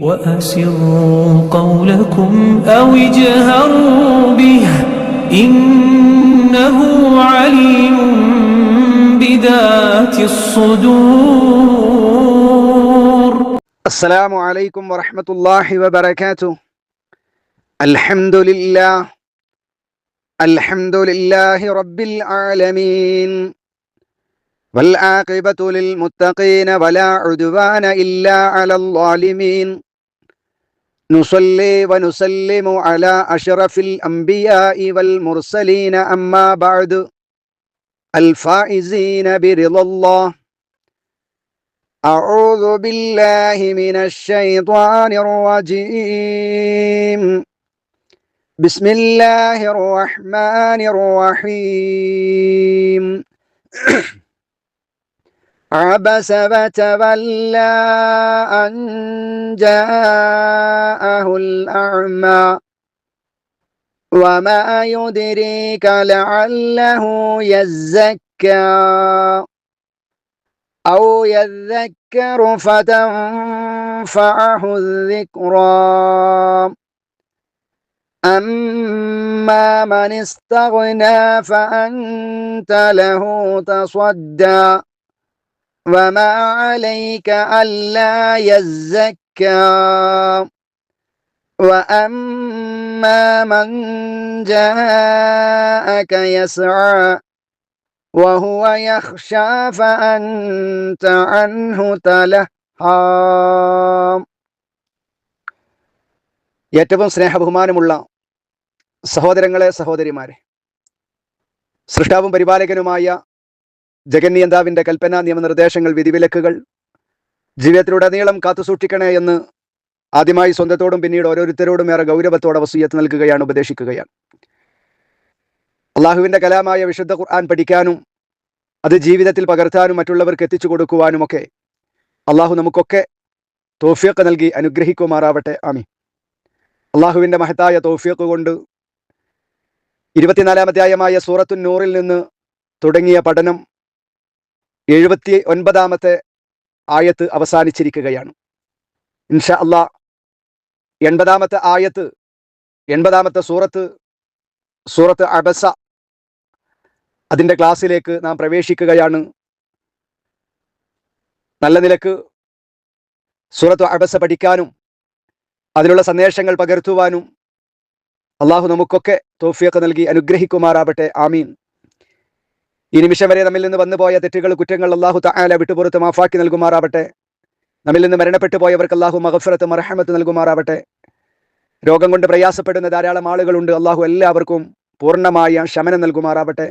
وأسروا قولكم أو اجهروا به إنه عليم بذات الصدور. السلام عليكم ورحمة الله وبركاته. الحمد لله. الحمد لله رب العالمين. والعاقبة للمتقين ولا عدوان إلا على الظالمين. نصلي ونسلم على أشرف الأنبياء والمرسلين. أما بعد الفائزين برضا الله. أعوذ بالله من الشيطان الرجيم. بسم الله الرحمن الرحيم. عبس وتولى أن جاءه الأعمى وما يدريك لعله يزكى أو يذكر فتنفعه الذكرى أما من استغنى فأنت له تصدى وما عليك ألا يزكى وأما من جاءك يسعى وهو يخشى فأنت عنه تلهى ഏറ്റവും സ്നേഹബഹുമാനമുള്ള സഹോദരങ്ങളെ സഹോദരിമാരെ സൃഷ്ടാവും പരിപാലകനുമായ ജഗന്നിയന്താവിന്റെ കൽപ്പന നിയമനിർദ്ദേശങ്ങൾ വിധിവിലക്കുകൾ ജീവിതത്തിലുടനീളം കാത്തുസൂക്ഷിക്കണേ എന്ന് ആദ്യമായി സ്വന്തത്തോടും പിന്നീട് ഓരോരുത്തരോടും ഏറെ ഗൗരവത്തോടെ വസൂയത്ത് നൽകുകയാണ് ഉപദേശിക്കുകയാണ്. അള്ളാഹുവിന്റെ കലാമായ വിശുദ്ധ ഖുർആൻ പഠിക്കാനും അത് ജീവിതത്തിൽ പകർത്താനും മറ്റുള്ളവർക്ക് എത്തിച്ചു കൊടുക്കുവാനുമൊക്കെ അള്ളാഹു നമുക്കൊക്കെ തോഫിയൊക്കെ നൽകി അനുഗ്രഹിക്കുമാറാവട്ടെ. ആമി അള്ളാഹുവിന്റെ മഹത്തായ തോഫിയൊക്കെ കൊണ്ട് ഇരുപത്തിനാലാമധ്യായമായ സൂറത്തു നൂറിൽ നിന്ന് തുടങ്ങിയ പഠനം എഴുപത്തി ഒൻപതാമത്തെ ആയത്ത് അവസാനിച്ചിരിക്കുകയാണ്. ഇൻഷാ അള്ളാ എൺപതാമത്തെ ആയത്ത് എൺപതാമത്തെ സൂറത്ത് സൂറത്ത് അബസ അതിന്റെ ക്ലാസ്സിലേക്ക് നാം പ്രവേശിക്കുകയാണ്. നല്ല നിലയ്ക്ക് സൂറത്ത് അബസ പഠിക്കാനും അതിലുള്ള സന്ദേശങ്ങൾ പകർത്തുവാനും അള്ളാഹു നമുക്കൊക്കെ തോഫിയൊക്കെ നൽകി അനുഗ്രഹിക്കുമാറാവട്ടെ. ആമീൻ. ഈ നിമിഷം വരെ നമ്മിൽ നിന്ന് വന്നുപോയ തെറ്റുകൾ കുറ്റങ്ങൾ അള്ളാഹു താല വിട്ടുപുറത്ത് മാഫാക്കി നൽകുമാറാവട്ടെ. നമ്മിൽ നിന്ന് മരണപ്പെട്ടു പോയവർക്ക് അള്ളാഹു മഹഫറത്ത് മറഹമത്ത് നൽകുമാറാവട്ടെ. രോഗം കൊണ്ട് പ്രയാസപ്പെടുന്ന ധാരാളം ആളുകളുണ്ട്. അള്ളാഹു എല്ലാവർക്കും പൂർണമായ ശമനം നൽകുമാറാവട്ടെ.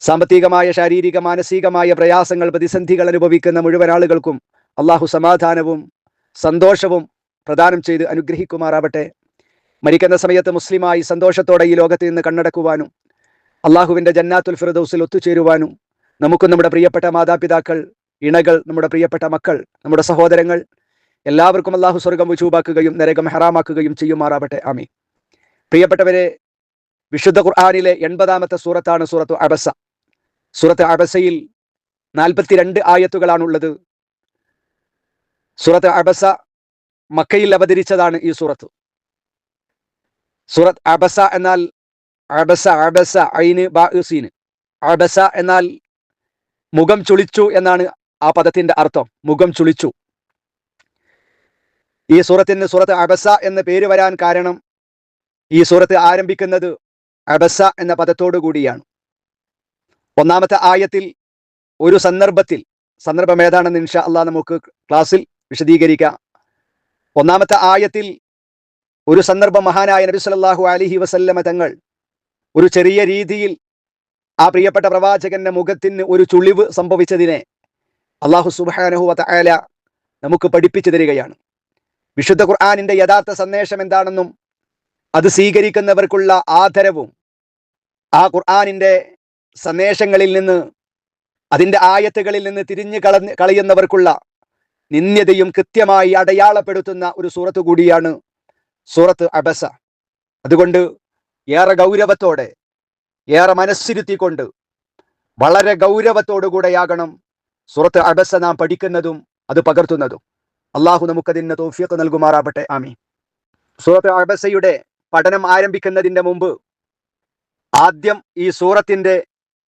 സാമ്പത്തികമായ ശാരീരിക മാനസികമായ പ്രയാസങ്ങൾ പ്രതിസന്ധികൾ അനുഭവിക്കുന്ന മുഴുവൻ ആളുകൾക്കും അള്ളാഹു സമാധാനവും സന്തോഷവും പ്രദാനം ചെയ്ത് അനുഗ്രഹിക്കുമാറാവട്ടെ. മരിക്കുന്ന സമയത്ത് മുസ്ലിമായി സന്തോഷത്തോടെ ഈ ലോകത്ത് നിന്ന് കണ്ണടക്കുവാനും അള്ളാഹുവിന്റെ ജന്നാത്തുൽ ഫിറദൌസിൽ ഒത്തുചേരുവാനും നമുക്കും നമ്മുടെ പ്രിയപ്പെട്ട മാതാപിതാക്കൾ ഇണകൾ നമ്മുടെ പ്രിയപ്പെട്ട മക്കൾ നമ്മുടെ സഹോദരങ്ങൾ എല്ലാവർക്കും അള്ളാഹു സ്വർഗം വിചൂപാക്കുകയും നരകം ഹറാമാക്കുകയും ചെയ്യുമാറാവട്ടെ. ആമി പ്രിയപ്പെട്ടവരെ വിശുദ്ധ ഖുർആാനിലെ എൺപതാമത്തെ സൂറത്താണ് സൂറത്ത് അബസ. സൂറത്ത് അബസയിൽ നാൽപ്പത്തിരണ്ട് ആയത്തുകളാണുള്ളത്. സൂറത്ത് അബസ മക്കയിൽ അവതരിച്ചതാണ് ഈ സൂറത്ത്. സൂറത്ത് അബസ എന്നാൽ അബസ അബസ ഐന് ബാസീന് അബസ എന്നാൽ മുഖം ചുളിച്ചു എന്നാണ് ആ പദത്തിന്റെ അർത്ഥം. മുഖം ചുളിച്ചു. ഈ സൂറത്തിന് സൂറത്ത് അബസ എന്ന പേര് വരാൻ കാരണം ഈ സൂറത്ത് ആരംഭിക്കുന്നത് അബസ എന്ന പദത്തോടു കൂടിയാണ്. ഒന്നാമത്തെ ആയത്തിൽ ഒരു സന്ദർഭത്തിൽ സന്ദർഭം ഏതാണെന്ന് ഇൻഷാ അള്ളാഹ് നമുക്ക് ക്ലാസ്സിൽ വിശദീകരിക്കാം. ഒന്നാമത്തെ ആയത്തിൽ ഒരു സന്ദർഭം മഹാനായ നബി സല്ലല്ലാഹു അലൈഹി വസല്ലമ തങ്ങൾ ഒരു ചെറിയ രീതിയിൽ ആ പ്രിയപ്പെട്ട പ്രവാചകന്റെ മുഖത്തിന് ഒരു ചുളിവ് സംഭവിച്ചതിനെ അള്ളാഹു സുബാനഹു വതആല നമുക്ക് പഠിപ്പിച്ചു തരികയാണ്. വിശുദ്ധ ഖുർആാനിന്റെ യഥാർത്ഥ സന്ദേശം എന്താണെന്നും അത് സ്വീകരിക്കുന്നവർക്കുള്ള ആദരവും ആ ഖുർആാനിന്റെ സന്ദേശങ്ങളിൽ നിന്ന് അതിന്റെ ആയത്തുകളിൽ നിന്ന് തിരിഞ്ഞു കളഞ്ഞ് കളയുന്നവർക്കുള്ള നിന്ദ്യതയും കൃത്യമായി അടയാളപ്പെടുത്തുന്ന ഒരു സൂറത്ത് കൂടിയാണ് സൂറത്ത് അബസ. അതുകൊണ്ട് ഏറെ ഗൗരവത്തോടെ ഏറെ മനസ്സിരുത്തിക്കൊണ്ട് വളരെ ഗൗരവത്തോടുകൂടെയാകണം സുറത്ത് അബസ നാം പഠിക്കുന്നതും അത് പകർത്തുന്നതും. അള്ളാഹു നമുക്കതിന് തോഫിയൊക്കെ നൽകുമാറാവട്ടെ ആമി സൂറത്ത് അബസയുടെ പഠനം ആരംഭിക്കുന്നതിന്റെ മുമ്പ് ആദ്യം ഈ സൂറത്തിന്റെ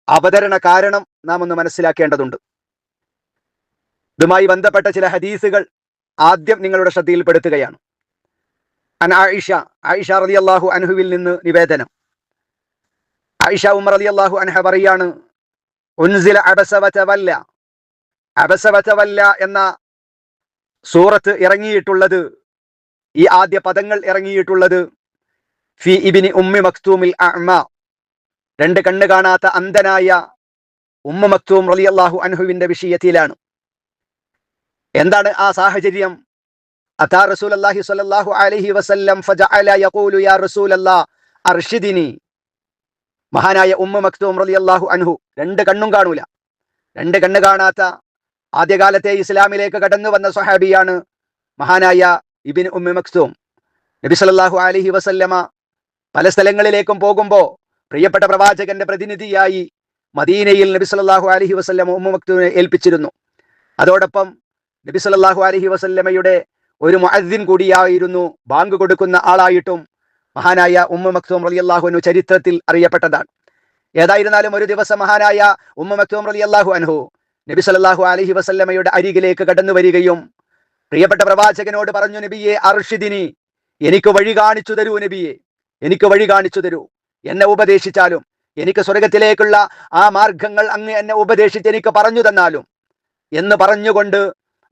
അവതരണ കാരണം നാം ഒന്ന് മനസ്സിലാക്കേണ്ടതുണ്ട്. ഇതുമായി ബന്ധപ്പെട്ട ചില ഹദീസുകൾ ആദ്യം നിങ്ങളുടെ ശ്രദ്ധയിൽപ്പെടുത്തുകയാണ്. അൻ ആയിഷ ആയിഷ അള്ളാഹു അൻഹുവിൽ നിന്ന് നിവേദനം. ആയിഷ ഉമർ റതി അള്ളാഹു അൻഹ പറയാണ് ഉൻസില അബസവല അബസവല എന്ന സൂറത്ത് ഇറങ്ങിയിട്ടുള്ളത് ഈ ആദ്യ പദങ്ങൾ ഇറങ്ങിയിട്ടുള്ളത് ഫി ഇബിനി ഉമ്മി മക്തൂമിൽ അഅ്മ. രണ്ട് കണ്ണ് കാണാത്ത അന്ധനായ ഉമ്മ മക്തൂം റളിയല്ലാഹു അൻഹുവിന്റെ വിഷയത്തിലാണ്. എന്താണ് ആ സാഹചര്യം? അതാ റസൂലല്ലാഹി സ്വല്ലല്ലാഹു അലൈഹി വസല്ലം ഫജഅല യഖൂലു യാ റസൂലല്ലാഹ് അർഷിദിനി. മഹാനായ ഉമ്മ മക്തൂം റളിയല്ലാഹു അൻഹു രണ്ട് കണ്ണും കാണൂല. രണ്ട് കണ്ണ് കാണാത്ത ആദ്യകാലത്തെ ഇസ്ലാമിലേക്ക് കടന്നു വന്ന സ്വഹാബിയാണ് മഹാനായ ഇബിൻ ഉമ്മ മക്തൂം. നബി സല്ലല്ലാഹു അലൈഹി വസല്ലമ പല സ്ഥലങ്ങളിലേക്കും പോകുമ്പോൾ പ്രിയപ്പെട്ട പ്രവാചകന്റെ പ്രതിനിധിയായി മദീനയിൽ നബി സല്ലല്ലാഹു അലൈഹി വസല്ലമ ഉമ്മ മക്തൂമിനെ ഏൽപ്പിച്ചിരുന്നു. അതോടൊപ്പം നബി സല്ലല്ലാഹു അലൈഹി വസല്ലമയുടെ ഒരു മുഅദ്ദിൻ കൂടിയായിരുന്നു ബാങ്ക് കൊടുക്കുന്ന ആളായിട്ടും മഹാനായ ഉമ്മ മക്തൂം റളിയല്ലാഹു അൻഹു ചരിത്രത്തിൽ അറിയപ്പെട്ടതാണ്. ഏതായിരുന്നാലും ഒരു ദിവസം മഹാനായ ഉമ്മ മക്തൂം റളിയല്ലാഹു അൻഹു നബി സല്ലല്ലാഹു അലൈഹി വസല്ലമയുടെ അരികിലേക്ക് കടന്നു വരികയും പ്രിയപ്പെട്ട പ്രവാചകനോട് പറഞ്ഞു നബിയെ അർഷിദിനി എനിക്ക് വഴി കാണിച്ചു തരൂ നബിയെ എനിക്ക് വഴി കാണിച്ചു തരൂ. എന്നെ ഉപദേശിച്ചാലും എനിക്ക് സ്വർഗത്തിലേക്കുള്ള ആ മാർഗങ്ങൾ അങ്ങ് എന്നെ ഉപദേശിച്ച് എനിക്ക് പറഞ്ഞു തന്നാലും എന്ന് പറഞ്ഞുകൊണ്ട്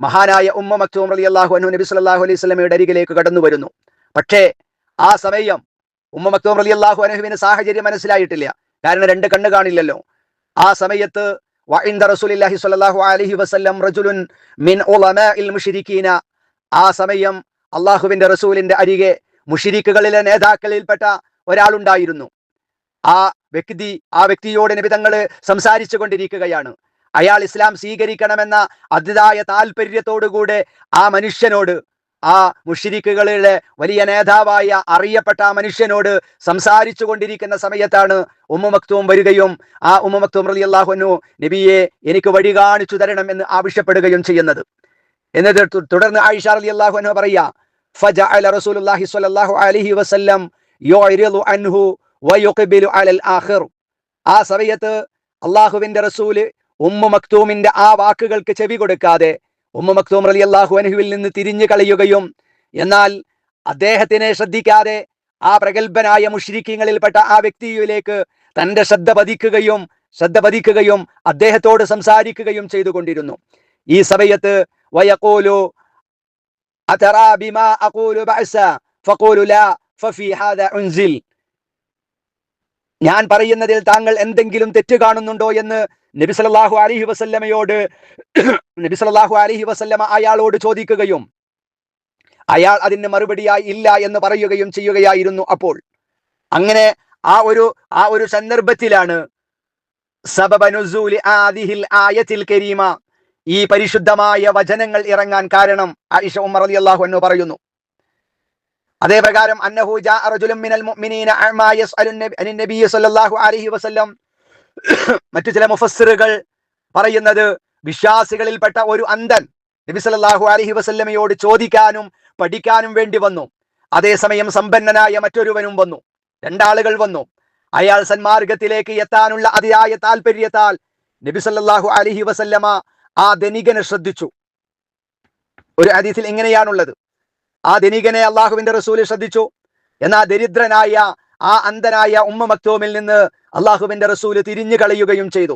മഹാനായ ഉമ്മ മക്തൂം അലി അള്ളാഹു അനു നബി സല്ലല്ലാഹു അലൈഹി സ്വലമയുടെ അരികിലേക്ക് കടന്നു വരുന്നു. പക്ഷേ ആ സമയം ഉമ്മ മക്തൂം അലി അള്ളാഹു അനുഹുവിന് സാഹചര്യം മനസ്സിലായിട്ടില്ല. കാരണം രണ്ട് കണ്ണ് കാണില്ലല്ലോ. ആ സമയത്ത് വഇന്ദ സ്വല്ലല്ലാഹു അലൈഹി വസല്ലം റജുലുൻ മിൻ ഉലമാഇൽ മുശ്രിക്കീന ആ സമയം അള്ളാഹുവിന്റെ റസൂലിന്റെ അരികെ മുഷിരിക്കുകളിലെ നേതാക്കളിൽപ്പെട്ട ഒരാളുണ്ടായിരുന്നു. ആ വ്യക്തി ആ വ്യക്തിയോട് നിബിതങ്ങൾ സംസാരിച്ചു കൊണ്ടിരിക്കുകയാണ്. അയാൾ ഇസ്ലാം സ്വീകരിക്കണമെന്ന അതിതായ താല്പര്യത്തോടുകൂടെ ആ മനുഷ്യനോട് ആ മുഷിരിക്കുകളിലെ വലിയ നേതാവായ അറിയപ്പെട്ട ആ മനുഷ്യനോട് സംസാരിച്ചു കൊണ്ടിരിക്കുന്ന സമയത്താണ് ഉമ്മ മക്തൂം വരികയും ആ ഉമ്മ മക്തൂം റലി അള്ളാഹുനു നബിയെ എനിക്ക് വഴി കാണിച്ചു തരണം എന്ന് ആവശ്യപ്പെടുകയും ചെയ്യുന്നത് എന്നിട്ട് തു- തുടർന്ന് ആയിഷ റലി അള്ളാഹുനു പറയാ فجعل رسول الله صلى الله عليه وسلم يعرض عنه ويقبل على الآخر ആ സമയത്ത് അള്ളാഹുവിന്റെ റസൂല് ഉമ്മു മക്തൂമിന്റെ ആ വാക്കുകൾക്ക് ചെവി കൊടുക്കാതെ ഉമ്മു മക്തൂം അലി അള്ളാഹു അനഹുവിൽ നിന്ന് തിരിഞ്ഞു കളയുകയും എന്നാൽ അദ്ദേഹത്തിനെ ശ്രദ്ധിക്കാതെ ആ പ്രഗത്ഭനായ മുഷ്രിക്കങ്ങളിൽപ്പെട്ട ആ വ്യക്തിയിലേക്ക് തന്റെ ശ്രദ്ധ പതിക്കുകയും ശ്രദ്ധ പതിക്കുകയും അദ്ദേഹത്തോട് സംസാരിക്കുകയും ചെയ്തുകൊണ്ടിരുന്നു. ഈ സമയത്ത് ഞാൻ പറയുന്നതിൽ താങ്കൾ എന്തെങ്കിലും തെറ്റ് കാണുന്നുണ്ടോ എന്ന് നബി സല്ലല്ലാഹു അലൈഹി വസല്ലമയോട് നബി സല്ലല്ലാഹു അലൈഹി വസല്ലമ അയാളോട് ചോദിക്കുകയും അയാൾ അതിന് മറുപടിയായി ഇല്ല എന്ന് പറയുകയും ചെയ്യുകയായിരുന്നു അപ്പോൾ. അങ്ങനെ ആ ഒരു ആ ഒരു സന്ദർഭത്തിലാണ് കരീമ ഈ പരിശുദ്ധമായ വചനങ്ങൾ ഇറങ്ങാൻ കാരണം ആയിഷ ഉമർ അലി അള്ളാഹു അൻഹു പറയുന്നു. അതേ പ്രകാരം അന്നഹു ജാ റജുലുൻ മിനൽ മുഅ്മിനീന അഅ്മാ യസ്അലു നബി സല്ലല്ലാഹു അലൈഹി വസല്ലം മറ്റു ചില മുഫസ്സിറുകൾ പറയുന്നത് വിശ്വാസികളിൽപ്പെട്ട ഒരു അന്ധൻ നബി സല്ലല്ലാഹു അലൈഹി വസല്ലമയോട് ചോദിക്കാനും പഠിക്കാനും വേണ്ടി വന്നു. അതേസമയം സമ്പന്നനായ മറ്റൊരുവനും വന്നു. രണ്ടാളുകൾ വന്നു. അയാൾ സന്മാർഗത്തിലേക്ക് എത്താനുള്ള അതിയായ താല്പര്യത്താൽ നബി സല്ലല്ലാഹു അലൈഹി വസല്ലമ ആ ധനികനെ ശ്രദ്ധിച്ചു. ഒരു ഹദീസിൽ ഇങ്ങനെയാണുള്ളത്. ആ ധനികനെ അള്ളാഹുവിന്റെ റസൂൽ ശ്രദ്ധിച്ചു. എന്നാ ദരിദ്രനായ ആ അന്ധനായ ഉമ്മ മക്തൂമിൽ നിന്ന് അള്ളാഹുവിന്റെ റസൂൽ തിരിഞ്ഞു കളയുകയും ചെയ്തു.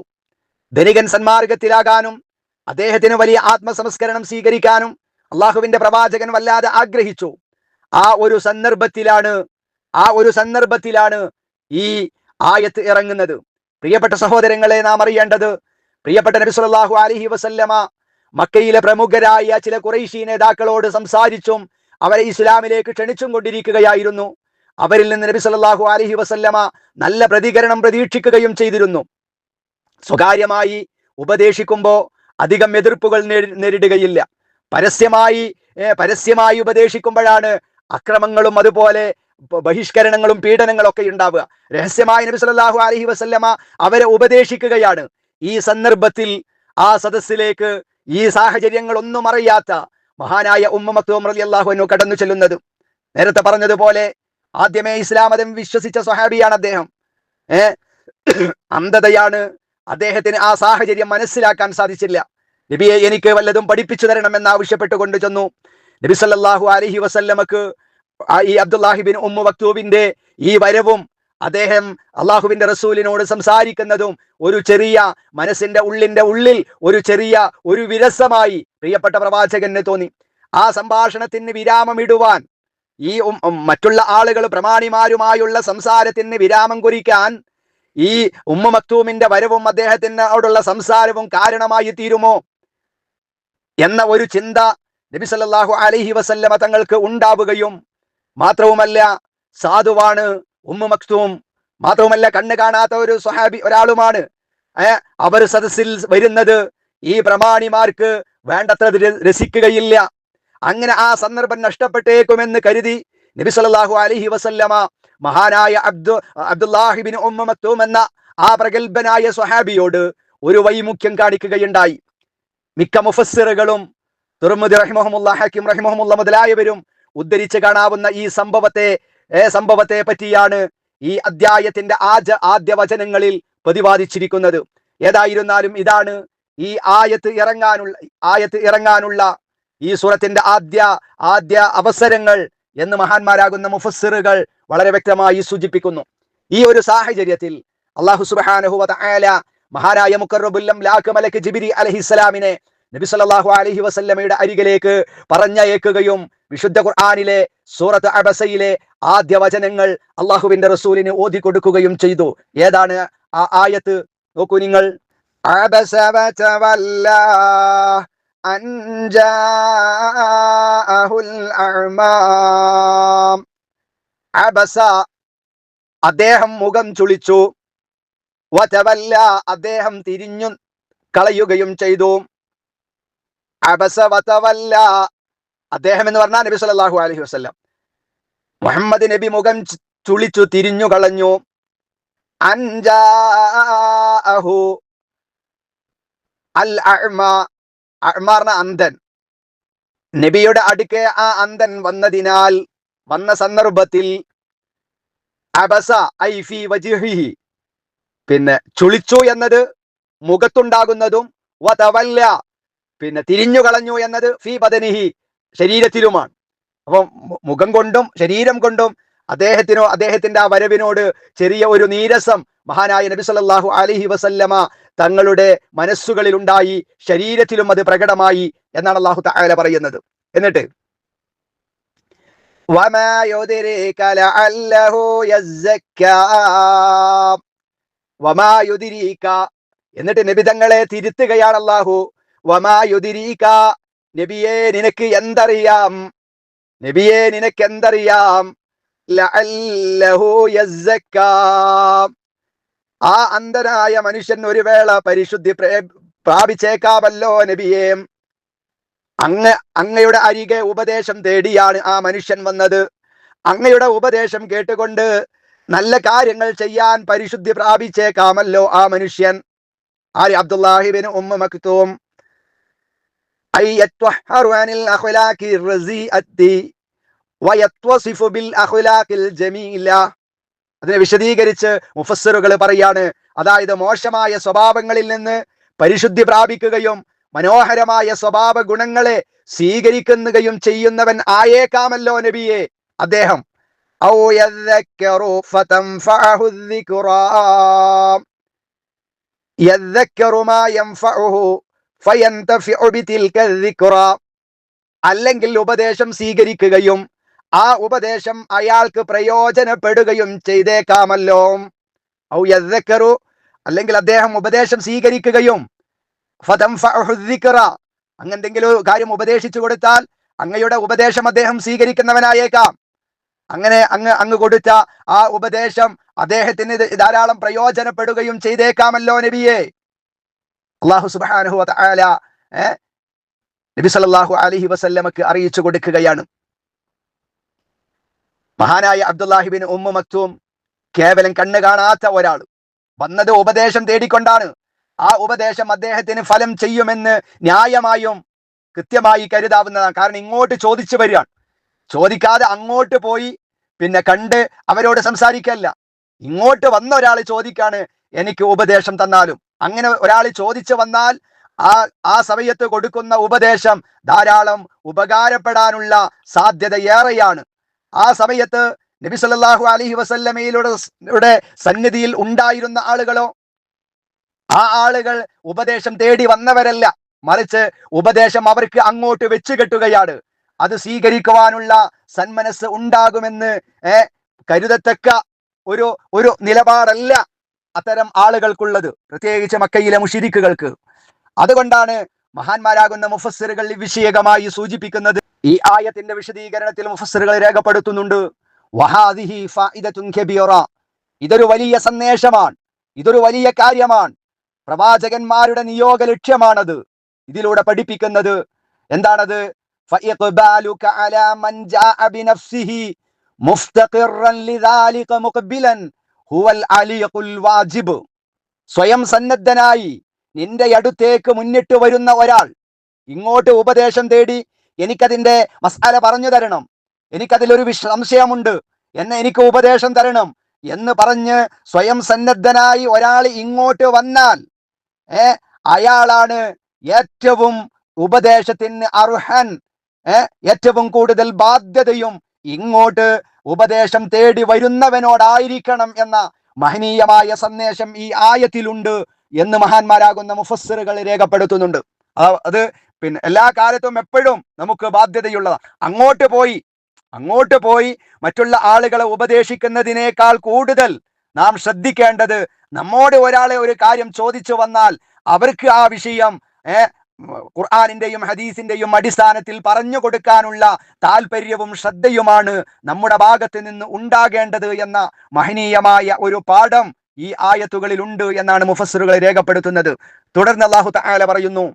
ധനികൻ സന്മാർഗത്തിലാകാനും അദ്ദേഹത്തിന് വലിയ ആത്മസംസ്കരണം സ്വീകരിക്കാനും അള്ളാഹുവിന്റെ പ്രവാചകൻ വല്ലാതെ ആഗ്രഹിച്ചു. ആ ഒരു സന്ദർഭത്തിലാണ് ആ ഒരു സന്ദർഭത്തിലാണ് ഈ ആയത്ത് ഇറങ്ങുന്നത്. പ്രിയപ്പെട്ട സഹോദരങ്ങളെ നാം അറിയേണ്ടത് പ്രിയപ്പെട്ട നബി സല്ലല്ലാഹു അലൈഹി വസല്ലമ മക്കയിലെ പ്രമുഖരായ ചില കുറേശി നേതാക്കളോട് സംസാരിച്ചും അവരെ ഇസ്ലാമിലേക്ക് ക്ഷണിച്ചും കൊണ്ടിരിക്കുകയായിരുന്നു. അവരിൽ നിന്ന് നബി സല്ലാഹു അലഹി വസല്ലമ നല്ല പ്രതികരണം പ്രതീക്ഷിക്കുകയും ചെയ്തിരുന്നു. സ്വകാര്യമായി ഉപദേശിക്കുമ്പോൾ അധികം എതിർപ്പുകൾ നേരിടുകയില്ല. പരസ്യമായി പരസ്യമായി ഉപദേശിക്കുമ്പോഴാണ് അക്രമങ്ങളും അതുപോലെ ബഹിഷ്കരണങ്ങളും പീഡനങ്ങളും ഒക്കെ ഉണ്ടാവുക. രഹസ്യമായി നബി സല്ലാഹു അലഹി വസല്ലമ അവരെ ഉപദേശിക്കുകയാണ്. ഈ സന്ദർഭത്തിൽ ആ സദസ്സിലേക്ക് ഈ സാഹചര്യങ്ങൾ ഒന്നും അറിയാത്ത മഹാനായ ഉമ്മ മക്തൂം റലി അള്ളാഹുവിനു കടന്നു ചെല്ലുന്നത് നേരത്തെ പറഞ്ഞതുപോലെ ആദ്യമേ ഇസ്ലാം മതം വിശ്വസിച്ച സ്വഹാബിയാണ് അദ്ദേഹം. ഏ? അന്ധതയാണ്. അദ്ദേഹത്തിന് ആ സാഹചര്യം മനസ്സിലാക്കാൻ സാധിച്ചില്ല. നബിയെ എനിക്ക് വല്ലതും പഠിപ്പിച്ചു തരണമെന്ന് ആവശ്യപ്പെട്ടുകൊണ്ട് ചെന്നു. നബി സല്ലാഹു അലഹി വസല്ലമക്ക് ഈ അബ്ദുല്ലാഹിബിൻ ഉമ്മു വക്തൂബിന്റെ ഈ വരവും അദ്ദേഹം അള്ളാഹുവിന്റെ റസൂലിനോട് സംസാരിക്കുന്നതും ഒരു ചെറിയ മനസ്സിന്റെ ഉള്ളിന്റെ ഉള്ളിൽ ഒരു ചെറിയ ഒരു വിരസമായി പ്രിയപ്പെട്ട പ്രവാചകന് തോന്നി. ആ സംഭാഷണത്തിന് വിരാമമിടുവാൻ ഈ മറ്റുള്ള ആളുകൾ പ്രമാണിമാരുമായുള്ള സംസാരത്തിന് വിരാമം കുറിക്കാൻ ഈ ഉമ്മ മക്തൂമിന്റെ വരവും അദ്ദേഹത്തിനോടുള്ള സംസാരവും കാരണമായി തീരുമോ എന്ന ഒരു ചിന്ത നബി സല്ലല്ലാഹു അലൈഹി വസല്ലമ തങ്ങൾക്ക് ഉണ്ടാവുകയും മാത്രവുമല്ല സാധുവാണ് ഉമ്മ മക്തൂം. മാത്രവുമല്ല കണ്ണ് കാണാത്ത ഒരു സ്വഹാബി ഒരാളുമാണ്. അവർ സദസ്സിൽ വരുന്നത് ഈ പ്രമാണിമാർക്ക് വേണ്ടത്ര രസിക്കുകയില്ല. അങ്ങനെ ആ സന്ദർഭം നഷ്ടപ്പെട്ടേക്കുമെന്ന് കരുതി നബി സല്ലല്ലാഹു അലൈഹി വസല്ലമ മഹാനായ അബ്ദു അബ്ദുല്ലാഹിബിൻ ഉമ്മ എന്ന ആ പ്രഗത്ഭനായ സ്വഹാബിയോട് ഒരു വൈമുഖ്യം കാണിക്കുകയുണ്ടായി. മിക്ക മുഫസ്സിറുകളും തുറമുദി റഹിമഹമുല്ല ഹക്കിം റഹിമഹമുല്ല മുതലായവരും ഉദ്ധരിച്ച് കാണാവുന്ന ഈ സംഭവത്തെ സംഭവത്തെ പറ്റിയാണ് ഈ അദ്ധ്യായത്തിന്റെ ആജ ആദ്യ വചനങ്ങളിൽ പ്രതിപാദിച്ചിരിക്കുന്നത്. ഏതായിരുന്നാലും ഇതാണ് ഈ ആയത്ത് ഇറങ്ങാനുള്ള ആയത്ത് ഇറങ്ങാനുള്ള ഈ സൂറത്തിന്റെ ആദ്യ ആദ്യ അവസരങ്ങൾ എന്ന് മഹാന്മാരാകുന്ന മുഫസ്സിറുകൾ വളരെ വ്യക്തമായി സൂചിപ്പിക്കുന്നു. ഈ ഒരു സാഹചര്യത്തിൽ അള്ളാഹു സുബ്ഹാനഹു വ തആല മഹാനായ മുക്കറബുല്ലം ലാഖ് മലക്ക് ജിബിരി അലഹിസ്സലാമിനെ നബി സല്ലാഹു അലഹി വസല്ലമയുടെ അരികിലേക്ക് പറഞ്ഞയക്കുകയും വിശുദ്ധ ഖുർആാനിലെ സൂറത്ത് അബസയിലെ ആദ്യ വചനങ്ങൾ അള്ളാഹുവിന്റെ റസൂലിന് ഓതി കൊടുക്കുകയും ചെയ്തു. ഏതാണ് ആ ആയത്ത്? നോക്കൂ നിങ്ങൾ. അബസ അബസ അദ്ദേഹം മുഖം ചുളിച്ചു. വതവല്ല. അദ്ദേഹം തിരിഞ്ഞു കളയുകയും ചെയ്തു. അബസ വതവല്ല. അദ്ദേഹം എന്ന് പറഞ്ഞാൽ നബി സല്ലല്ലാഹു അലൈഹി വസല്ലം. മുഹമ്മദ് നബി മുഖം ചുളിച്ചു തിരിഞ്ഞു കളഞ്ഞു. അൻജാഅഹു അൽ അഅ്മ. അഅ്മാർന അന്ധൻ. നബിയുടെ അടുക്കെ ആ അന്ധൻ വന്നതിനാൽ വന്ന സന്ദർഭത്തിൽ അബസ ഐ വജിഹി പിന്നെ ചുളിച്ചു എന്നത് മുഖത്തുണ്ടാകുന്നതും വതവല്ല പിന്നെ തിരിഞ്ഞു കളഞ്ഞു എന്നത് ഫി ബദനിഹി ശരീരത്തിലുമാണ്. അപ്പം മുഖം കൊണ്ടും ശരീരം കൊണ്ടും അദ്ദേഹത്തിനോ അദ്ദേഹത്തിന്റെ ആ വരവിനോട് ചെറിയ ഒരു നീരസം മഹാനായ നബി സല്ലാഹു അലൈഹി വസല്ലമ തങ്ങളുടെ മനസ്സുകളിൽ ഉണ്ടായി ശരീരത്തിലും അത് പ്രകടമായി എന്നാണ് അള്ളാഹു തആല പറയുന്നത്. എന്നിട്ട് എന്നിട്ട് നബിതങ്ങളെ തിരുത്തുകയാണ് അള്ളാഹു വമാ യുദ്രീക നബിയെ നിനക്ക് എന്തറിയാം നബിയെ നിനക്ക് എന്തറിയാം ആ അന്ധനായ മനുഷ്യൻ ഒരു വേള പരിശുദ്ധി പ്രേ- പ്രാപിച്ചേക്കാമല്ലോ നബിയെ. അങ്ങ് അങ്ങയുടെ അരികെ ഉപദേശം തേടിയാണ് ആ മനുഷ്യൻ വന്നത്. അങ്ങയുടെ ഉപദേശം കേട്ടുകൊണ്ട് നല്ല കാര്യങ്ങൾ ചെയ്യാൻ പരിശുദ്ധി പ്രാപിച്ചേക്കാമല്ലോ ആ മനുഷ്യൻ. ആര്? അബ്ദുല്ലാഹിബിന് ഉമ്മ മക്തൂം. അതിനെ വിശദീകരിച്ച് മുഫസ്സറുകൾ പറയാണ് അതായത് മോശമായ സ്വഭാവങ്ങളിൽ നിന്ന് പരിശുദ്ധി പ്രാപിക്കുകയും മനോഹരമായ സ്വഭാവ ഗുണങ്ങളെ സ്വീകരിക്കുന്നതും ചെയ്യുന്നവൻ ആയേക്കാമല്ലോ നബിയെ. അദ്ദേഹം അല്ലെങ്കിൽ ഉപദേശം സ്വീകരിക്കുകയും ആ ഉപദേശം അയാൾക്ക് പ്രയോജനപ്പെടുകയും ചെയ്തേക്കാമല്ലോ. ഔ യദ്ദക്കറു അല്ലെങ്കിൽ അദ്ദേഹം ഉപദേശം സ്വീകരിക്കുകയും അങ്ങെന്തെങ്കിലും കാര്യം ഉപദേശിച്ചു കൊടുത്താൽ അങ്ങയുടെ ഉപദേശം അദ്ദേഹം സ്വീകരിക്കുന്നവനായേക്കാം. അങ്ങനെ അങ്ങ് അങ്ങ് കൊടുത്ത ആ ഉപദേശം അദ്ദേഹത്തിന് ധാരാളം പ്രയോജനപ്പെടുകയും ചെയ്തേക്കാമല്ലോ നബിയെ. അള്ളാഹു സുബാനുഹു നബി സല്ലാഹു അലഹി വസല്ലമക്ക് അറിയിച്ചു കൊടുക്കുകയാണ്. മഹാനായ അബ്ദുല്ലാഹിബിൻ ഉമ്മ മക്തൂം കേവലം കണ്ണ് കാണാത്ത ഒരാൾ വന്നത് ഉപദേശം തേടിക്കൊണ്ടാണ്. ആ ഉപദേശം അദ്ദേഹത്തിന് ഫലം ചെയ്യുമെന്ന് ന്യായമായും കൃത്യമായി കരുതാവുന്നതാണ്. കാരണം ഇങ്ങോട്ട് ചോദിച്ചു വരികയാണ്. ചോദിക്കാതെ അങ്ങോട്ട് പോയി പിന്നെ കണ്ട് അവരോട് സംസാരിക്കല്ല. ഇങ്ങോട്ട് വന്ന ഒരാൾ ചോദിക്കാണ് എനിക്ക് ഉപദേശം തന്നാലും. അങ്ങനെ ഒരാൾ ചോദിച്ചു വന്നാൽ ആ ആ സമയത്ത് കൊടുക്കുന്ന ഉപദേശം ധാരാളം ഉപകാരപ്പെടാനുള്ള സാധ്യത ഏറെയാണ്. ആ സമയത്ത് നബി സല്ലാഹു അലഹി വസല്ലമയിലൂടെ സന്നിധിയിൽ ഉണ്ടായിരുന്ന ആളുകളോ? ആ ആളുകൾ ഉപദേശം തേടി വന്നവരല്ല. മറിച്ച് ഉപദേശം അവർക്ക് അങ്ങോട്ട് വെച്ച് കെട്ടുകയാണ്. അത് സ്വീകരിക്കുവാനുള്ള സന്മനസ് ഉണ്ടാകുമെന്ന് കരുതത്തക്ക ഒരു ഒരു നിലപാടല്ല അത്തരം ആളുകൾക്കുള്ളത്. പ്രത്യേകിച്ച് മക്കയിലെ മുഷിരിക്കുകൾക്ക്. അതുകൊണ്ടാണ് മഹാന്മാരാകുന്ന മുഫസ്സിറുകൾ വിഷയകമായി സൂചിപ്പിക്കുന്നത് ഈ ആയത്തിന്റെ വിശദീകരണത്തിൽ മുഫസ്സിറുകൾ രേഖപ്പെടുത്തുന്നുണ്ട്. ഇതൊരു വലിയ സന്ദേശമാണ്. ഇതൊരു വലിയ കാര്യമാണ്. പ്രവാചകന്മാരുടെ നിയോഗ ലക്ഷ്യമാണത്. ഇതിലൂടെ പഠിപ്പിക്കുന്നത് എന്താണത്? സ്വയം സന്നദ്ധനായി നിന്റെ അടുത്തേക്ക് മുന്നിട്ട് വരുന്ന ഒരാൾ. ഇങ്ങോട്ട് ഉപദേശം തേടി എനിക്കതിന്റെ മസാല പറഞ്ഞു തരണം. എനിക്കതിലൊരു വിശ സംശയമുണ്ട്. എന്നെ എനിക്ക് ഉപദേശം തരണം എന്ന് പറഞ്ഞ് സ്വയം സന്നദ്ധനായി ഒരാൾ ഇങ്ങോട്ട് വന്നാൽ ഏ അയാളാണ് ഏറ്റവും ഉപദേശത്തിന് അർഹൻ ഏറ്റവും കൂടുതൽ ബാധ്യതയും ഇങ്ങോട്ട് ഉപദേശം തേടി വരുന്നവനോടായിരിക്കണം എന്ന മഹനീയമായ സന്ദേശം ഈ ആയത്തിലുണ്ട്. എന്ന് മഹാന്മാരാകുന്ന മുഫസ്സിറുകൾ രേഖപ്പെടുത്തുന്നുണ്ട്. അത് പിന്നെ എല്ലാ കാലത്തും എപ്പോഴും നമുക്ക് ബാധ്യതയുള്ളതാണ് അങ്ങോട്ട് പോയി അങ്ങോട്ട് പോയി മറ്റുള്ള ആളുകളെ ഉപദേശിക്കുന്നതിനേക്കാൾ കൂടുതൽ നാം ശ്രദ്ധിക്കേണ്ടത് നമ്മോട് ഒരാളെ ഒരു കാര്യം ചോദിച്ചു വന്നാൽ അവർക്ക് ആ വിഷയം ഖുർആാനിന്റെയും ഹദീസിന്റെയും അടിസ്ഥാനത്തിൽ പറഞ്ഞു കൊടുക്കാനുള്ള താല്പര്യവും ശ്രദ്ധയുമാണ് നമ്മുടെ ഭാഗത്ത് നിന്ന് ഉണ്ടാകേണ്ടത് എന്ന മഹനീയമായ ഒരു പാഠം ഈ ആയത്തുകളിൽ ഉണ്ട് എന്നാണ് മുഫസ്സറുകൾ രേഖപ്പെടുത്തുന്നത്. തുടർന്ന് അള്ളാഹു താല പറയുന്നു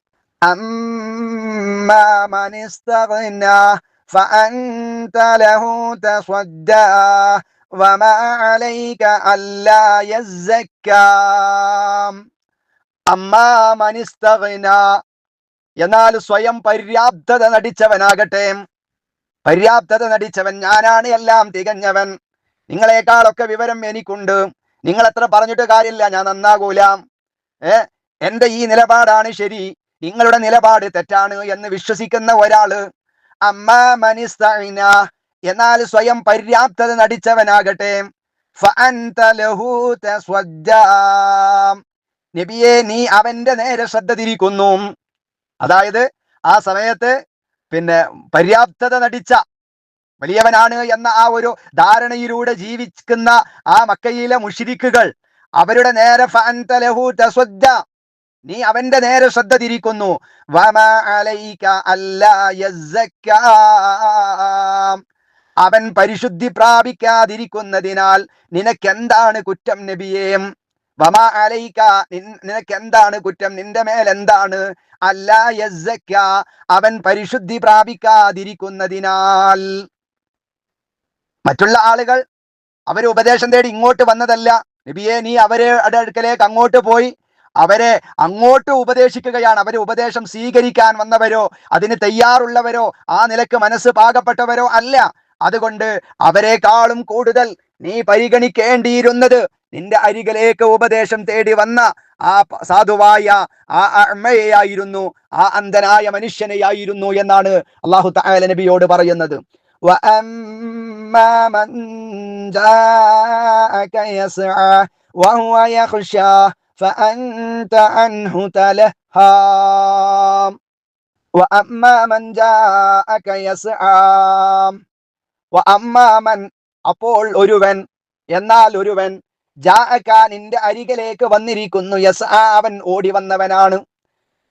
എന്നാൽ സ്വയം പര്യാപ്തത നടിച്ചവനാകട്ടെ. പര്യാപ്തത നടിച്ചവൻ ഞാനാണ് എല്ലാം തികഞ്ഞവൻ. നിങ്ങളെക്കാളൊക്കെ വിവരം എനിക്കുണ്ട്. നിങ്ങൾ എത്ര പറഞ്ഞിട്ട് കാര്യമില്ല ഞാൻ നന്നാകൂല. ഏ? എന്റെ ഈ നിലപാടാണ് ശരി. നിങ്ങളുടെ നിലപാട് തെറ്റാണ് എന്ന് വിശ്വസിക്കുന്ന ഒരാൾ അമ്മ മനിസ്തഇന എന്നാൽ സ്വയം പര്യാപ്തത നടിച്ചവനാകട്ടെ. നബിയെ നീ അവന്റെ നേരെ ശ്രദ്ധ തിരിക്കുന്നു. അതായത് ആ സമയത്ത് പിന്നെ പര്യാപ്തത നടിച്ച വലിയവനാണ് എന്ന ആ ഒരു ധാരണയിലൂടെ ജീവിക്കുന്ന ആ മക്കയിലെ മുഷിരിക്കുകൾ അവരുടെ നേരെ. നീ അവന്റെ നേരെ ശ്രദ്ധ തിരിക്കുന്നു. അവൻ പരിശുദ്ധി പ്രാപിക്കാതിരിക്കുന്നതിനാൽ നിനക്കെന്താണ് കുറ്റം നബിയേ വമാ അലൈക്ക നിനക്കെന്താണ് കുറ്റം നിന്റെ മേൽ എന്താണ് അല്ലാ യസ്സക്ക അവൻ പരിശുദ്ധി പ്രാപിക്കാതിരിക്കുന്നതിനാൽ മറ്റുള്ള ആളുകൾ അവർ ഉപദേശം തേടി ഇങ്ങോട്ട് വന്നതല്ല. നബിയെ നീ അവരെ അടുക്കലേക്ക് അങ്ങോട്ട് പോയി. അവരെ അങ്ങോട്ട് ഉപദേശിക്കുകയാണ്. അവരെ ഉപദേശം സ്വീകരിക്കാൻ വന്നവരോ അതിന് തയ്യാറുള്ളവരോ ആ നിലയ്ക്ക് മനസ്സ് പാകപ്പെട്ടവരോ അല്ല. അതുകൊണ്ട് അവരെക്കാളും കൂടുതൽ നീ പരിഗണിക്കേണ്ടിയിരുന്നത് നിന്റെ അരികിലേക്ക് ഉപദേശം തേടി വന്ന ആ സാധുവായ ആ അമ്മയെയായിരുന്നു ആ അന്ധനായ മനുഷ്യനെയായിരുന്നു എന്നാണ് അള്ളാഹു തആല നബിയോട് പറയുന്നത്. وأما من جاءك يسعى وهو يخشى فأنت عنه تلهى وأما من جاءك يسعى وأما من അപ്പോൾ ഒരുവൻ എന്നാൽ ഒരുവൻ ജാഅക നിന്റെ അരികിലേക്ക് വന്നിരിക്കുന്നു യസ് അവൻ ഓടി വന്നവനാണ്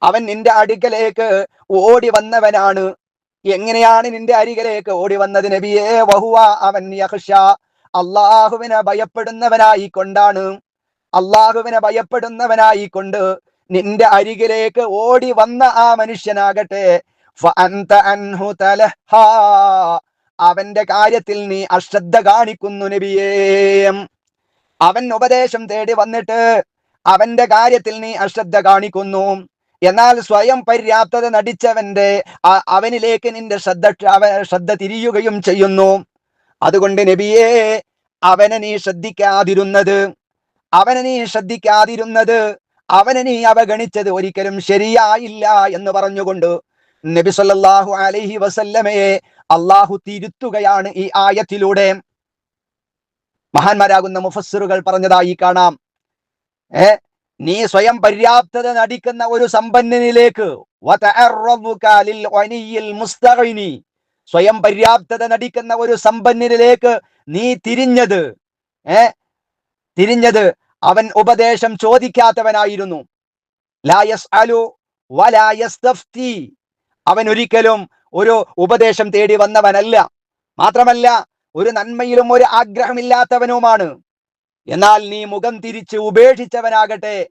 അവൻ നിന്റെ അടുക്കലേക്ക് ഓടി വന്നവനാണ് എങ്ങനെയാണ് നിന്റെ അരികിലേക്ക് ഓടി വന്നത് നബിയേ? വഹുവ അവൻ അള്ളാഹുവിനെ ഭയപ്പെടുന്നവനായി കൊണ്ടാണ് അള്ളാഹുവിനെ ഭയപ്പെടുന്നവനായി കൊണ്ട് നിന്റെ അരികിലേക്ക് ഓടി വന്ന ആ മനുഷ്യനാകട്ടെ. അവന്റെ കാര്യത്തിൽ നീ അശ്രദ്ധ കാണിക്കുന്നു നബിയേ. അവൻ ഉപദേശം തേടി വന്നിട്ട് അവന്റെ കാര്യത്തിൽ നീ അശ്രദ്ധ കാണിക്കുന്നു. എന്നാൽ സ്വയം പര്യാപ്തത നടിച്ചവന്റെ അവനിലേക്ക് നിന്റെ ശ്രദ്ധ ശ്രദ്ധ തിരിയുകയും ചെയ്യുന്നു. അതുകൊണ്ട് നബിയെ അവനെ നീ ശ്രദ്ധിക്കാതിരുന്നത് അവനെ നീ ശ്രദ്ധിക്കാതിരുന്നത് അവനെ നീ അവഗണിച്ചത് ഒരിക്കലും ശരിയായില്ല എന്ന് പറഞ്ഞുകൊണ്ട് നബി സല്ലാഹു അലഹി വസല്ലമയെ അള്ളാഹു തിരുത്തുകയാണ് ഈ ആയത്തിലൂടെ. മഹാന്മാരാകുന്ന മുഫസ്സിറുകൾ പറഞ്ഞതായി കാണാം. ഏ നീ സ്വയം പര്യാപ്തത നടിക്കുന്ന ഒരു സമ്പന്നനിലേക്ക്. സ്വയം പര്യാപ്തത നടിക്കുന്ന ഒരു സമ്പന്നനിലേക്ക് നീ തിരിഞ്ഞത്. ഏ? തിരിഞ്ഞത് അവൻ ഉപദേശം ചോദിക്കാത്തവനായിരുന്നു. ലാ യസ്അലു വലാ യസ്തഫ്തി. അവൻ ഒരിക്കലും ഒരു ഉപദേശം തേടി വന്നവനല്ല. മാത്രമല്ല ഒരു നന്മയിലും ഒരു ആഗ്രഹമില്ലാത്തവനുമാണ്. എന്നാൽ നീ മുഖം തിരിച്ച് ഉപേക്ഷിച്ചവനാകട്ടെ.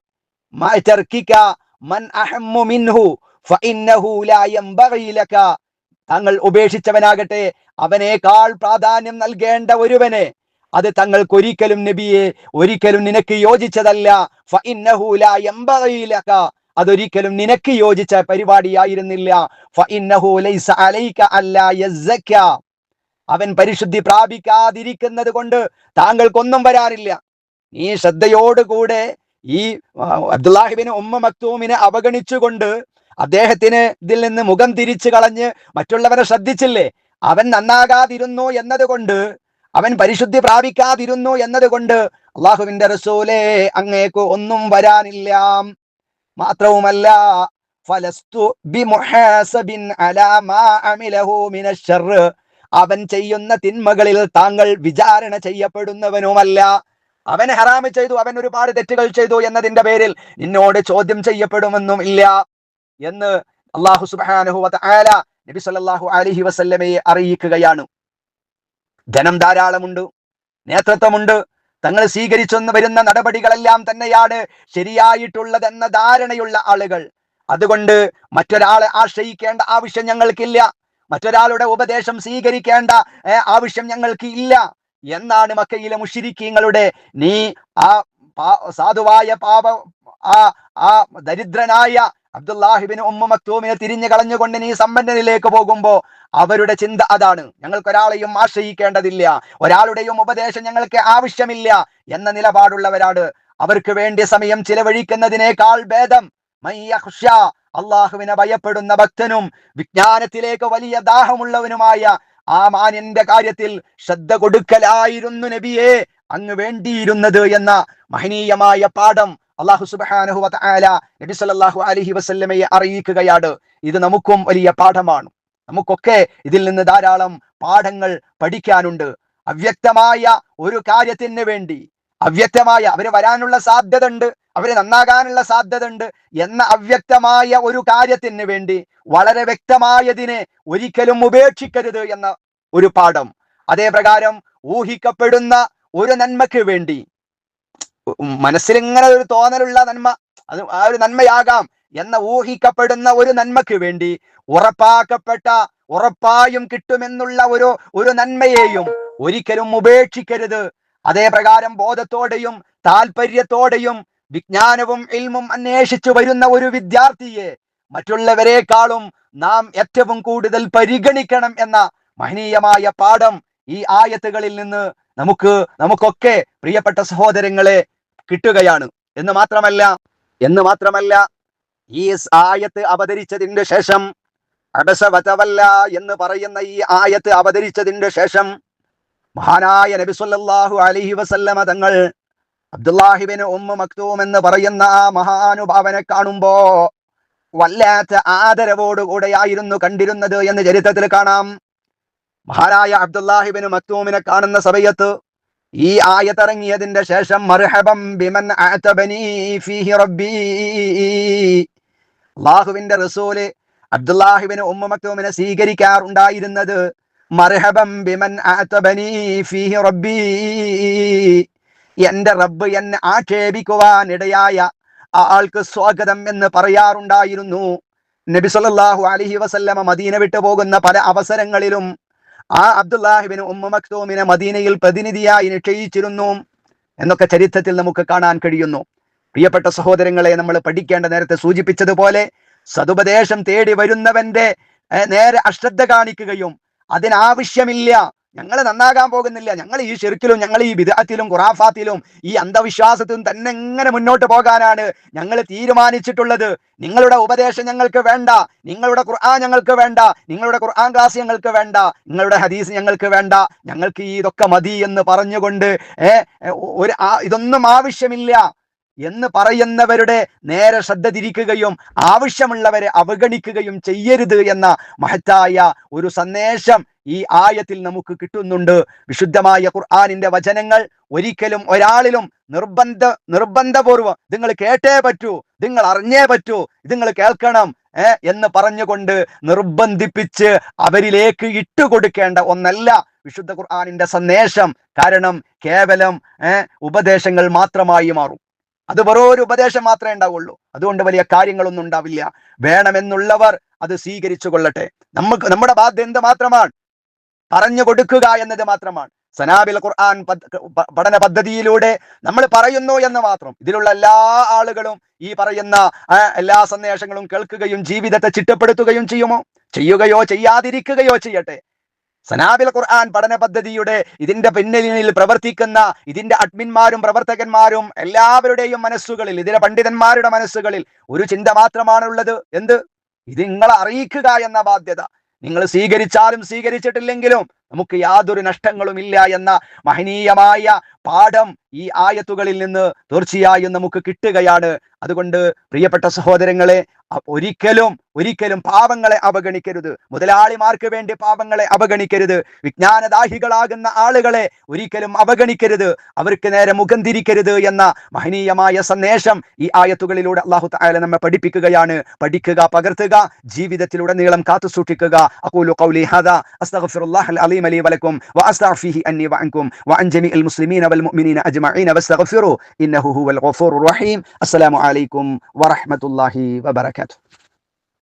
തങ്ങൾ ഉപേക്ഷിച്ചവനാകട്ടെ. അവനേക്കാൾ പ്രാധാന്യം നൽകേണ്ട ഒരുവനെ. അത് തങ്ങൾക്കൊരിക്കലും നബിയെ ഒരിക്കലും നിനക്ക് യോജിച്ചതല്ല. അതൊരിക്കലും നിനക്ക് യോജിച്ച പരിപാടിയായിരുന്നില്ല. അവൻ പരിശുദ്ധി പ്രാപിക്കാതിരിക്കുന്നത് കൊണ്ട് താങ്കൾക്കൊന്നും വരാനില്ല നീ ശ്രദ്ധയോടുകൂടെ ഈ അബ്ദുല്ലാഹിബിന് ഉമ്മ മക്തൂമിനെ അവഗണിച്ചുകൊണ്ട് അദ്ദേഹത്തിന് ഇതിൽ നിന്ന് മുഖം തിരിച്ചു കളഞ്ഞ് മറ്റുള്ളവരെ ശ്രദ്ധിച്ചില്ലേ? അവൻ നന്നാകാതിരുന്നു എന്നതുകൊണ്ട് അവൻ പരിശുദ്ധി പ്രാപിക്കാതിരുന്നു എന്നതുകൊണ്ട് അള്ളാഹുവിന്റെ റസൂലേ അങ്ങേക്ക് ഒന്നും വരാനില്ല. മാത്രവുമല്ല അവൻ ചെയ്യുന്ന തിന്മകളിൽ താങ്കൾ വിചാരണ ചെയ്യപ്പെടുന്നവനുമല്ല. അവൻ ഹറാമ് ചെയ്തു അവൻ ഒരുപാട് തെറ്റുകൾ ചെയ്തു എന്നതിന്റെ പേരിൽ നിന്നോട് ചോദ്യം ചെയ്യപ്പെടുമെന്നും ഇല്ല എന്ന് അള്ളാഹു സുബ്ഹാനഹു വതആല നബി സല്ലല്ലാഹു അലൈഹി വസല്ലമയെ അറിയിക്കുകയാണ്. ധനം ധാരാളമുണ്ട് നേതൃത്വമുണ്ട്. തങ്ങൾ സ്വീകരിച്ചെന്ന് വരുന്ന നടപടികളെല്ലാം തന്നെയാണ് ശരിയായിട്ടുള്ളതെന്ന ധാരണയുള്ള ആളുകൾ. അതുകൊണ്ട് മറ്റൊരാളെ ആശ്രയിക്കേണ്ട ആവശ്യം ഞങ്ങൾക്കില്ല. മറ്റൊരാളുടെ ഉപദേശം സ്വീകരിക്കേണ്ട ആവശ്യം ഞങ്ങൾക്ക് ഇല്ല. എന്നാണ് മക്കയിലെ മുഷിരിക്കീങ്ങളുടെ നീ ആ സാധുവായ പാപ ആ ആ ദരിദ്രനായ അബ്ദുല്ലാഹിബിന് ഉമ്മ മക്തൂമിനെ തിരിഞ്ഞു കളഞ്ഞുകൊണ്ട് നീ സമ്പന്നനിലേക്ക് പോകുമ്പോ അവരുടെ ചിന്ത അതാണ്. ഞങ്ങൾക്ക് ഒരാളെയും ആശ്രയിക്കേണ്ടതില്ല. ഒരാളുടെയും ഉപദേശം ഞങ്ങൾക്ക് ആവശ്യമില്ല എന്ന നിലപാടുള്ളവരാണ്. അവർക്ക് വേണ്ടി സമയം ചിലവഴിക്കുന്നതിനേക്കാൾ ഭേദം. അള്ളാഹുവിനെ ഭയപ്പെടുന്ന ഭക്തനും വിജ്ഞാനത്തിലേക്ക് വലിയ ദാഹമുള്ളവനുമായ ആ മാന്യന്റെ കാര്യത്തിൽ ശ്രദ്ധ കൊടുക്കലായിരുന്നു നബിയെ. അങ്ങ് വേണ്ടിയിരുന്നത് എന്ന മഹനീയമായ പാഠം അള്ളാഹു സുബാനഹു വതആല നബി സല്ലാഹു അലഹി വസല്ലമയെ അറിയിക്കുകയാണ്. ഇത് നമുക്കും വലിയ പാഠമാണ്. നമുക്കൊക്കെ ഇതിൽ നിന്ന് ധാരാളം പാഠങ്ങൾ പഠിക്കാനുണ്ട്. അവ്യക്തമായ ഒരു കാര്യത്തിന് വേണ്ടി അവ്യക്തമായ അവർ വരാനുള്ള സാധ്യത ഉണ്ട് അവർ നന്നാകാനുള്ള സാധ്യത ഉണ്ട് എന്ന അവ്യക്തമായ ഒരു കാര്യത്തിന് വേണ്ടി വളരെ വ്യക്തമായതിനെ ഒരിക്കലും ഉപേക്ഷിക്കരുത് എന്ന ഒരു പാഠം. അതേ പ്രകാരം ഊഹിക്കപ്പെടുന്ന ഒരു നന്മയ്ക്ക് വേണ്ടി മനസ്സിലിങ്ങനെ ഒരു തോന്നലുള്ള നന്മ അത് ആ ഒരു നന്മയാകാം എന്ന ഊഹിക്കപ്പെടുന്ന ഒരു നന്മയ്ക്ക് വേണ്ടി ഉറപ്പാക്കപ്പെട്ട ഉറപ്പായും കിട്ടുമെന്നുള്ള ഒരു ഒരു നന്മയെയും ഒരിക്കലും ഉപേക്ഷിക്കരുത് അതേ പ്രകാരം ബോധത്തോടെയും താല്പര്യത്തോടെയും വിജ്ഞാനവും ഇൽമും അന്വേഷിച്ചു വരുന്ന ഒരു വിദ്യാർത്ഥിയെ മറ്റുള്ളവരെക്കാളും നാം ഏറ്റവും കൂടുതൽ പരിഗണിക്കണം എന്ന മഹനീയമായ പാഠം ഈ ആയത്തുകളിൽ നിന്ന് നമുക്ക് നമുക്കൊക്കെ പ്രിയപ്പെട്ട സഹോദരങ്ങളെ കിട്ടുകയാണ്. എന്ന് മാത്രമല്ല എന്ന് മാത്രമല്ല ഈ ആയത്ത് അവതരിച്ചതിന്റെ ശേഷം അബസവതവല്ല എന്ന് പറയുന്ന ഈ ആയത്ത് അവതരിച്ചതിന്റെ ശേഷം മഹാനായ നബി സല്ലല്ലാഹു അലൈഹി വസല്ലമ തങ്ങൾ അബ്ദുല്ലാഹിബിന് ഉമ്മ മക്തൂം എന്ന് പറയുന്ന ആ മഹാനുഭാവനെ കാണുമ്പോ വല്ലാത്ത ആദരവോടുകൂടെയായിരുന്നു കണ്ടിരുന്നത് എന്ന് ചരിത്രത്തിൽ കാണാം. മഹാനായ അബ്ദുല്ലാഹിബിന് മക്തൂമിനെ കാണുന്ന സമയത്ത് ഈ ആയത്തിറങ്ങിയതിന്റെ ശേഷം മർഹബം ബിമൻ ഫീഹി അള്ളാഹുവിന്റെ റസൂൽ അബ്ദുല്ലാഹിബിന് ഉമ്മ മക്തൂമിനെ സ്വീകരിക്കാറുണ്ടായിരുന്നത് മർഹബം ബിമൻ അഅതബനി ഫീഹി റബ്ബി. എന്റെ റബ്ബ് എന്നെ ആക്ഷേപിക്കുവാൻ ഇടയായ ആൾക്ക് സ്വാഗതം എന്ന് പറയാറുണ്ടായിരുന്നു. നബി സല്ലല്ലാഹു അലൈഹി വസല്ലമ മദീന വിട്ടു പോകുന്ന പല അവസരങ്ങളിലും ആ അബ്ദുല്ലാഹിബിന് ഉമ്മ മക്തൂമിനെ മദീനയിൽ പ്രതിനിധിയായി നിശ്ചയിച്ചിരുന്നു എന്നൊക്കെ ചരിത്രത്തിൽ നമുക്ക് കാണാൻ കഴിയുന്നു. പ്രിയപ്പെട്ട സഹോദരങ്ങളെ നമ്മൾ പഠിക്കേണ്ട നേരത്തെ സൂചിപ്പിച്ചതുപോലെ സതുപദേശം തേടി വരുന്നവന്റെ നേരെ അശ്രദ്ധ കാണിക്കുകയും അതിനാവശ്യമില്ല. ഞങ്ങൾ നന്നാകാൻ പോകുന്നില്ല. ഞങ്ങൾ ഈ ഷിർക്കിലും ഞങ്ങൾ ഈ വിദഗ്ധത്തിലും ഖുറാഫാത്തിലും ഈ അന്ധവിശ്വാസത്തിലും തന്നെ എങ്ങനെ മുന്നോട്ട് പോകാനാണ് ഞങ്ങൾ തീരുമാനിച്ചിട്ടുള്ളത്. നിങ്ങളുടെ ഉപദേശം ഞങ്ങൾക്ക് വേണ്ട. നിങ്ങളുടെ ഖുർആൻ ഞങ്ങൾക്ക് വേണ്ട. നിങ്ങളുടെ ഖുർആൻ ക്ലാസ് ഞങ്ങൾക്ക് വേണ്ട. നിങ്ങളുടെ ഹദീസ് ഞങ്ങൾക്ക് വേണ്ട. ഞങ്ങൾക്ക് ഇതൊക്കെ മതി എന്ന് പറഞ്ഞുകൊണ്ട് ഏ ഏ, ഒരു ഇതൊന്നും ആവശ്യമില്ല. എന്ന് പറയുന്നവരുടെ നേരെ ശ്രദ്ധ തിരിക്കുകയും ആവശ്യമുള്ളവരെ അവഗണിക്കുകയും ചെയ്യരുത് എന്ന മഹത്തായ ഒരു സന്ദേശം ഈ ആയത്തിൽ നമുക്ക് കിട്ടുന്നുണ്ട്. വിശുദ്ധമായ ഖുർആാനിന്റെ വചനങ്ങൾ ഒരിക്കലും ഒരാളിലും നിർബന്ധ നിർബന്ധപൂർവം നിങ്ങൾ കേട്ടേ പറ്റൂ നിങ്ങൾ അറിഞ്ഞേ പറ്റൂ നിങ്ങൾ കേൾക്കണം എന്ന് പറഞ്ഞുകൊണ്ട് നിർബന്ധിപ്പിച്ച് അവരിലേക്ക് ഇട്ടുകൊടുക്കേണ്ട ഒന്നല്ല വിശുദ്ധ ഖുർആാനിന്റെ സന്ദേശം. കാരണം കേവലം ഉപദേശങ്ങൾ മാത്രമായി മാറും. അത് വെറും ഒരു ഉപദേശം മാത്രമേ ഉണ്ടാവുള്ളൂ. അതുകൊണ്ട് വലിയ കാര്യങ്ങളൊന്നും ഉണ്ടാവില്ല. വേണമെന്നുള്ളവർ അത് സ്വീകരിച്ചു കൊള്ളട്ടെ. നമുക്ക് നമ്മുടെ ബാധ്യത എന്ത് മാത്രമാണ്? പറഞ്ഞു കൊടുക്കുക എന്നത് മാത്രമാണ്. സനാബിൽ ഖുർആൻ പഠന പദ്ധതിയിലൂടെ നമ്മൾ പറയുന്നു എന്ന് മാത്രം. ഇതിലുള്ള എല്ലാ ആളുകളും ഈ പറയുന്ന എല്ലാ സന്ദേശങ്ങളും കേൾക്കുകയും ജീവിതത്തെ ചിട്ടപ്പെടുത്തുകയും ചെയ്യുമോ? ചെയ്യുകയോ ചെയ്യാതിരിക്കുകയോ ചെയ്യട്ടെ. സനാബിൽ ഖുർആൻ പഠന പദ്ധതിയുടെ ഇതിന്റെ പിന്നിലിൽ പ്രവർത്തിക്കുന്ന ഇതിന്റെ അഡ്മിന്മാരും പ്രവർത്തകന്മാരും എല്ലാവരുടെയും മനസ്സുകളിൽ ഇതിലെ പണ്ഡിതന്മാരുടെ മനസ്സുകളിൽ ഒരു ചിന്ത മാത്രമാണുള്ളത്. എന്ത്? ഇത് നിങ്ങളെ അറിയിക്കുക എന്ന ബാധ്യത. നിങ്ങൾ സ്വീകരിച്ചാലും സ്വീകരിച്ചിട്ടില്ലെങ്കിലും നമുക്ക് യാതൊരു നഷ്ടങ്ങളും ഇല്ല എന്ന മഹനീയമായ പാഠം ഈ ആയത്തുകളിൽ നിന്ന് തീർച്ചയായും നമുക്ക് കിട്ടുകയാണ്. അതുകൊണ്ട് പ്രിയപ്പെട്ട സഹോദരങ്ങളെ ഒരിക്കലും ഒരിക്കലും പാവങ്ങളെ അവഗണിക്കരുത് മുതലാളിമാർക്ക് വേണ്ടി പാവങ്ങളെ അവഗണിക്കരുത് വിജ്ഞാനദാഹികളാകുന്ന ആളുകളെ ഒരിക്കലും അവഗണിക്കരുത് അവർക്ക് നേരെ മുഖം തിരിക്കരുത് എന്ന മഹനീയമായ സന്ദേശം ഈ ആയത്തുകളിലൂടെ അള്ളാഹു തായാല നമ്മെ പഠിപ്പിക്കുകയാണ് പഠിക്കുക പകർത്തുക ജീവിതത്തിലുടനീളം കാത്തു സൂക്ഷിക്കുക അഖൂലു ഖൗലി ഹാദാ അസ്തഗ്ഫിറുല്ലാഹ العظيم لي ولكم واستغفره اني وعنكم وعن جميع المسلمين والمؤمنين اجمعين واستغفروه انه هو الغفور الرحيم السلام عليكم ورحمه الله وبركاته market.